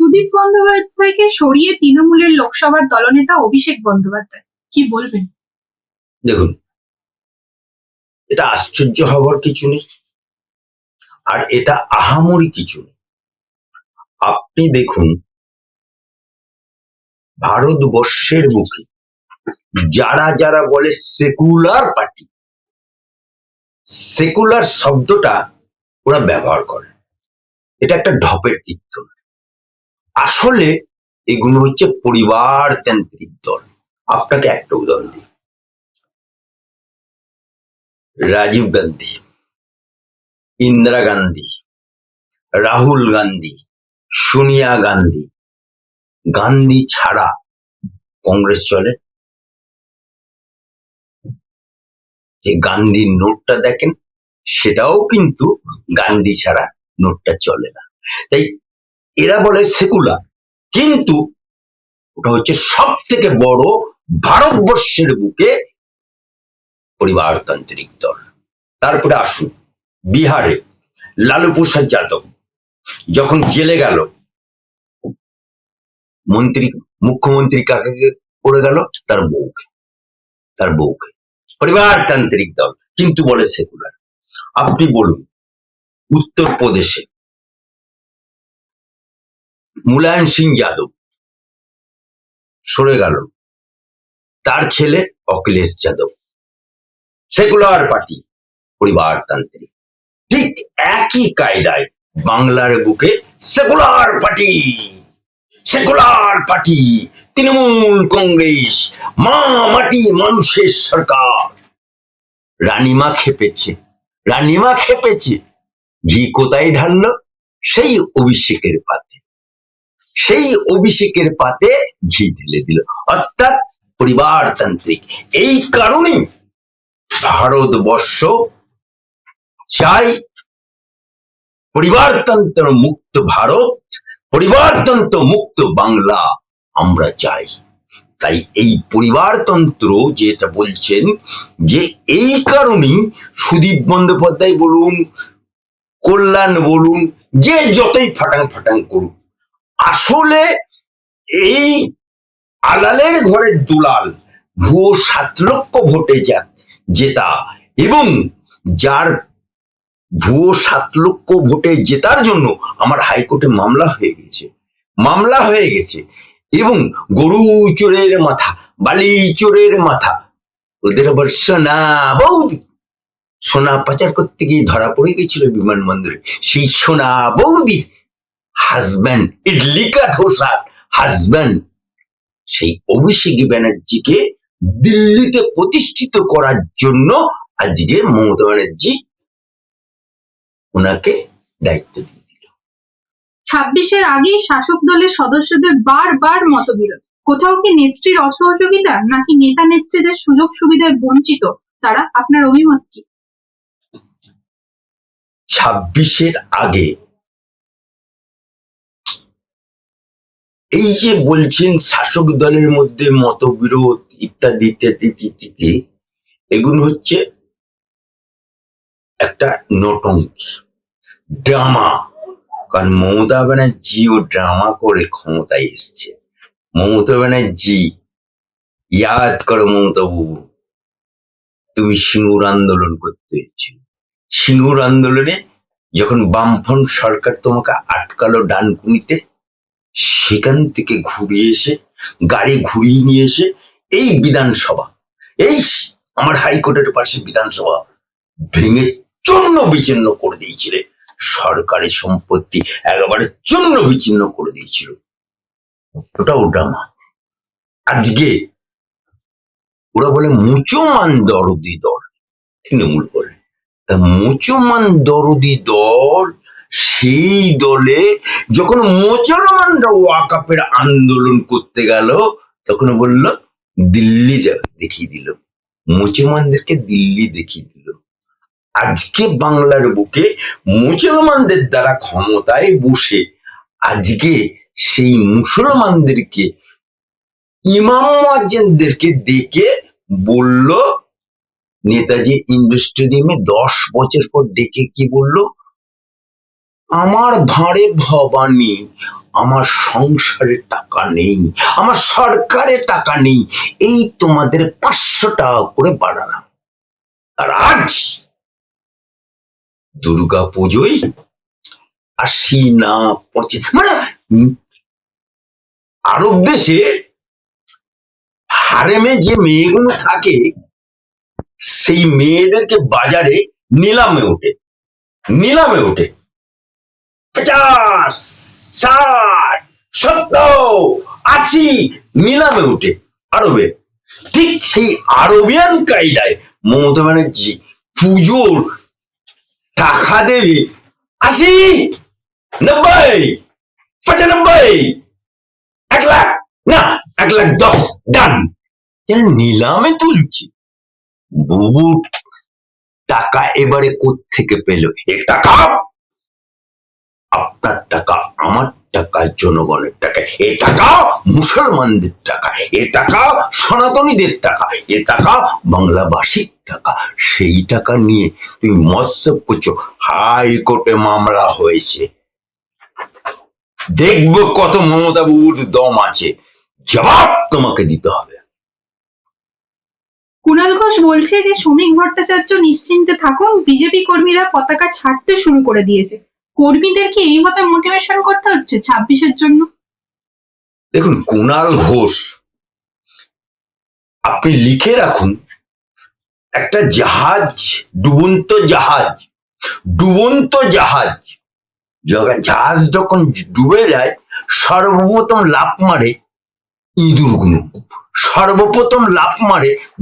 সুদীপ বন্দ্যোপাধ্যায়কে সরিয়ে তৃণমূলের লোকসভার দলনেতা অভিষেক বন্দ্যোপাধ্যায়। কি বলবেন? দেখুন, এটা আশ্চর্য হবার কিছু নেই। আর এটা আহামরি কিছু নেই। আপনি দেখুন, ভারতবর্ষের বুকে যারা যারা বলে সেকুলার পার্টি, সেকুলার শব্দটা ওরা ব্যবহার করে। এটা একটা ঢপের কীর্তন। আসলে এগুলো হচ্ছে পরিবারতান্ত্রিক দল। আপনাকে একটা উদাহরণ দিই। রাজীব গান্ধী, ইন্দিরা গান্ধী, রাহুল গান্ধী, সোনিয়া গান্ধী গান্ধী ছাড়া কংগ্রেস চলে। যে গান্ধীর নোটটা দেখেন, সেটাও কিন্তু গান্ধী ছাড়া নোটটা চলে না। তাই এরা বলে সেকুলার কিন্তু ওটা হচ্ছে সব থেকে বড় ভারতবর্ষের বুকে পরিবারতান্ত্রিক দল। তারপরে আসুন, বিহারে লালু প্রসাদ যাদব যখন জেলে গেল, মন্ত্রী, মুখ্যমন্ত্রী কাকে করে গেল? তার বউকে। তার বউকে। পরিবারতান্ত্রিক দল, কিন্তু বলে সেকুলার আপনি বলুন, উত্তরপ্রদেশে মুলায়ম সিং যাদব। সরে গেল। তার ছেলে অখিলেশ যাদব। সেকুলার পার্টি, পরিবারতান্ত্রিক। ঠিক একই কায়দায় বাংলার বুকে secular party secular party, Trinamool Congress, মা মাটি মানুষের সরকার। রানীমা খেপেছে রানীমা খেপেছে। ঘি কোথায় ঢাললো? সেই অভিষেকের পাতে। সেই অভিষেকের পাতে ঘি ঢেলে দিল। অর্থাৎ পরিবারতান্ত্রিক। এই কারণে ভারতবর্ষ চাই পরিবারতন্ত্র মুক্ত ভারত, পরিবারতন্ত্র মুক্ত বাংলা আমরা চাই। তাই এই পরিবারতন্ত্র যেটা বলছেন, যে এই কারণেই সুদীপ বন্দ্যোপাধ্যায় বলুন, কল্যাণ বলুন, যে যতই ফাটাং ফাটাং করুন আসলে এই আলালের ঘরের দুলাল ভুয়ো সাত লক্ষ ভোটে যা, জেতা। এবং যার ভুয়ো সাত লক্ষ ভোটে জেতার জন্য আমার হাইকোর্টে মামলা হয়ে গেছে, মামলা হয়ে গেছে। এবং গরু চোরের মাথা, বালি চোরের মাথা, ওদের আবার সোনা বৌদি। সোনা পাচার করতে গিয়ে ধরা পড়ে গেছিল বিমানবন্দরে। সেই সোনা বৌদির হাজব্যান্ড ইডলিকা ধোসার হাজব্যান্ড সেই অভিষেক ব্যানার্জিকে দিল্লিতে প্রতিষ্ঠিত করার জন্য আজকে মমতা ব্যানার্জি ওনাকে দায়িত্ব দিয়ে দিল। ছাব্বিশের আগেই শাসক দলের সদস্যদের বারবার মতবিরোধ। কোথাও কি নেত্রীর অসহযোগিতা নাকি নেতা নেত্রীদের সুযোগ সুবিধায় বঞ্চিত? তারা আপনার অভিমত কি? ছাব্বিশের আগে এই যে বলছেন শাসক দলের মধ্যে মতবিরোধ ইত্যাদি ইত্যাদি ইত্যাদি, এগুলো হচ্ছে একটা নটঙ্কি, ড্রামা। কারণ মমতা ব্যানার্জি ও ড্রামা করে ক্ষমতায় এসছে। মমতা ব্যানার্জি, ইয়াদ করো মমতা বাবু, তুমি সিঙ্গুর আন্দোলন করতে হয়েছিল সিঙ্গুর আন্দোলনে যখন বামফ্রন্ট সরকার তোমাকে আটকালো ডানকুনিতে সেখান থেকে ঘুরিয়ে এসে, গাড়ি ঘুরিয়ে নিয়ে এসে এই বিধানসভা, এই আমার হাইকোর্টের পাশে বিধানসভা ভেঙে চূর্ণ বিচ্ছিন্ন করে দিয়েছিলে। সরকারি সম্পত্তি একেবারে চূর্ণ বিচ্ছিন্ন করে দিয়েছিল। ওটাও ড্রামা। আজকে ওরা বলে মুচমান দরদি দল। তৃণমূল বলে। তা মুচমান দরদি দল সেই দলে যখন মুসলমানরা ওয়াকাপের আন্দোলন করতে গেল, তখন বলল, দিল্লি দেখিয়ে দিল। মুসলমানদেরকে দিল্লি দেখিয়ে দিল। আজকে বাংলার বুকে মুসলমানদের দ্বারা ক্ষমতায় বসে আজকে সেই মুসলমানদেরকে ইমাম মুয়াজ্জিনদেরকে ডেকে বলল, নেতাজি ইন্ডোর স্টেডিয়ামে দশ বছর পর ডেকে কি বলল? আমার ভাঁড়ে ভবানী আমার সংসারে টাকা নেই, আমার সরকারে টাকা নেই, এই তোমাদের পাঁচশো টাকা করে বাড়ালাম। আর আজ দুর্গা পুজোয় আশি না পঁচিশ মানে আরব দেশে হারেমে যে মেয়েগুলো থাকে, সেই মেয়েদেরকে বাজারে নিলামে ওঠে নিলামে ওঠে। পঞ্চাশ, ষাট, সত্তর, আশি নিলামে ওঠে আরবে। ঠিক সেই আরবিয়ান কায়দায় মমতা ব্যানার্জি পুজোর টাকা দেবে আশি, নব্বই, পঁচানব্বই, এক লাখ, না, এক লাখ দশ, ডান। নিলামে তুলছে। বুবু, টাকা এবারে থেকে পেল? এ টাকা। আপনার টাকা, আমার টাকা, জনগণের টাকা, এ টাকা মুসলমানদের টাকা, এ টাকা সনাতনীদের টাকা, এ টাকা বাংলাভাষীর টাকা, সেই টাকা নিয়ে তুমি করছ। হাইকোর্টে মামলা হয়েছে। দেখব কত মমতা বাবুর দম আছে। জবাব তোমাকে দিতে হবে। কুণাল ঘোষ বলছে যে, শ্রমিক ভট্টাচার্য নিশ্চিন্তে থাকুন, বিজেপি কর্মীরা পতাকা ছাড়তে শুরু করে দিয়েছে। কর্মীদের কি এইভাবে মোটিভেশন করতে হচ্ছে ছাব্বিশের জন্য? দেখুন কুণাল ঘোষ, আপনি লিখে রাখুন, একটা জাহাজ, ডুবন্ত জাহাজ ডুবন্ত জাহাজ জাহাজ যখন ডুবে যায়, সর্বপ্রথম লাফ মারে ইঁদুরগুলো সর্বপ্রথম লাফ মারে